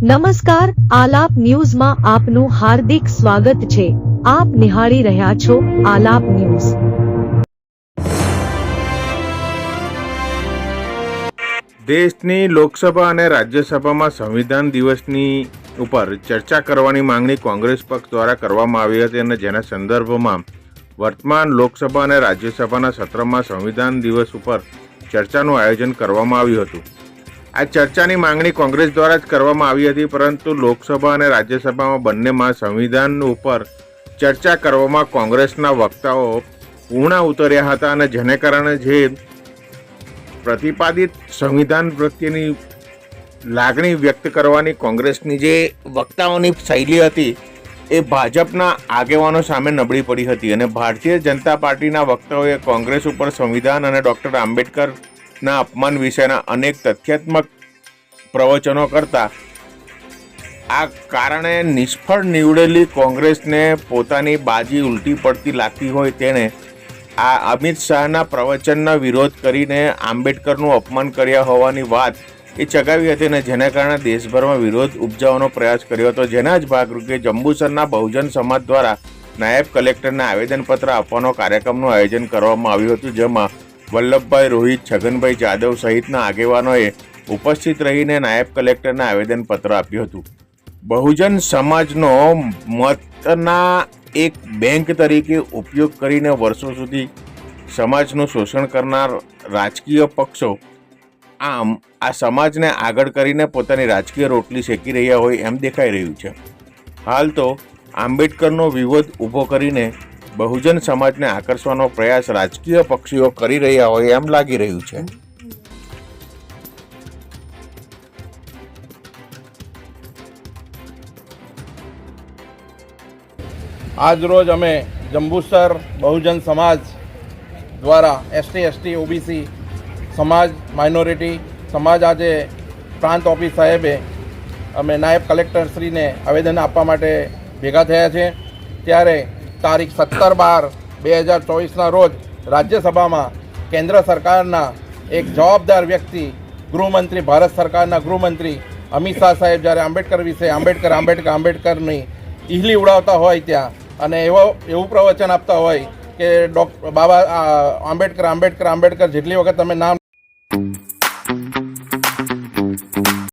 નમસ્કાર, આલાપ ન્યૂઝમાં આપનું હાર્દિક સ્વાગત છે. આપ નિહાળી રહ્યા છો આલાપ ન્યૂઝ. દેશની લોકસભા અને રાજ્યસભામાં સંવિધાન દિવસની ઉપર ચર્ચા કરવાની માંગણી કોંગ્રેસ પક્ષ દ્વારા કરવામાં આવી હતી અને જેના સંદર્ભમાં વર્તમાન લોકસભા અને રાજ્યસભાના સત્રમાં સંવિધાન દિવસ ઉપર ચર્ચાનું આયોજન કરવામાં આવ્યું હતું. આ ચર્ચાની માંગણી કોંગ્રેસ દ્વારા જ કરવામાં આવી હતી, પરંતુ લોકસભા અને રાજ્યસભામાં બંનેમાં સંવિધાન ઉપર ચર્ચા કરવામાં કોંગ્રેસના વક્તાઓ પૂર્ણ ઉતર્યા હતા અને જેને કારણે જે પ્રતિપાદિત સંવિધાન પ્રત્યેની લાગણી વ્યક્ત કરવાની કોંગ્રેસની જે વક્તાઓની શૈલી હતી, એ ભાજપના આગેવાનો સામે નબળી પડી હતી અને ભારતીય જનતા પાર્ટીના વક્તાઓએ કોંગ્રેસ ઉપર સંવિધાન અને ડૉક્ટર આંબેડકરના અપમાન વિશેના અનેક તથ્યાત્મક પ્રવચનો કરતા આ કારણે નિષ્ફળ નીવડેલી કોંગ્રેસને પોતાની બાજી ઉલટી પડતી લાગતી હોય તેણે આ અમિત શાહના પ્રવચનનો વિરોધ કરીને આંબેડકરનું અપમાન કર્યા હોવાની વાત એ ચગાવી હતી અને જેના કારણે દેશભરમાં વિરોધ ઉપજાવવાનો પ્રયાસ કર્યો હતો. જેના જ ભાગરૂપે જંબુસરના બહુજન સમાજ દ્વારા નાયબ કલેક્ટરને આવેદનપત્ર આપવાનો કાર્યક્રમનું આયોજન કરવામાં આવ્યું હતું, જેમાં વલ્લભભાઈ રોહિત, છગનભાઈ જાદવ સહિતના આગેવાનોએ ઉપસ્થિત રહીને નાયબ કલેક્ટરને આવેદનપત્ર આપ્યું હતું. બહુજન સમાજનો મતના એક બેંક તરીકે ઉપયોગ કરીને વર્ષો સુધી સમાજનું શોષણ કરનાર રાજકીય પક્ષો આમ આ સમાજને આગળ કરીને પોતાની રાજકીય રોટલી શેકી રહ્યા હોય એમ દેખાઈ રહ્યું છે. હાલ તો આંબેડકરનો વિરોધ ઊભો કરીને બહુજન સમાજને આકર્ષવાનો પ્રયાસ રાજકીય પક્ષીઓ કરી રહ્યા હોય એમ લાગી રહ્યું છે. આજરોજ અમે જંબુસર બહુજન સમાજ દ્વારા એસટી એસટી ઓબીસી સમાજ માઇનોરિટી સમાજ આજે પ્રાંત ઓફિસ સાહેબે અમે નાયબ કલેક્ટરશ્રીને આવેદન આપવા માટે ભેગા થયા છે. ત્યારે તારીખ સત્તર બાર બે હજાર ચોવીસના રોજ રાજ્યસભામાં કેન્દ્ર સરકારના એક જવાબદાર વ્યક્તિ, ગૃહમંત્રી, ભારત સરકારના ગૃહમંત્રી અમિત શાહ સાહેબ જ્યારે આંબેડકર વિશે આંબેડકર આંબેડકર, આંબેડકરની ઇહલી ઉડાવતા હોય ત્યાં અને એવો, એવું પ્રવચન આપતા હોય કે ડોક, બાબા આંબેડકર આંબેડકર આંબેડકર જેટલી વખત તમે નામ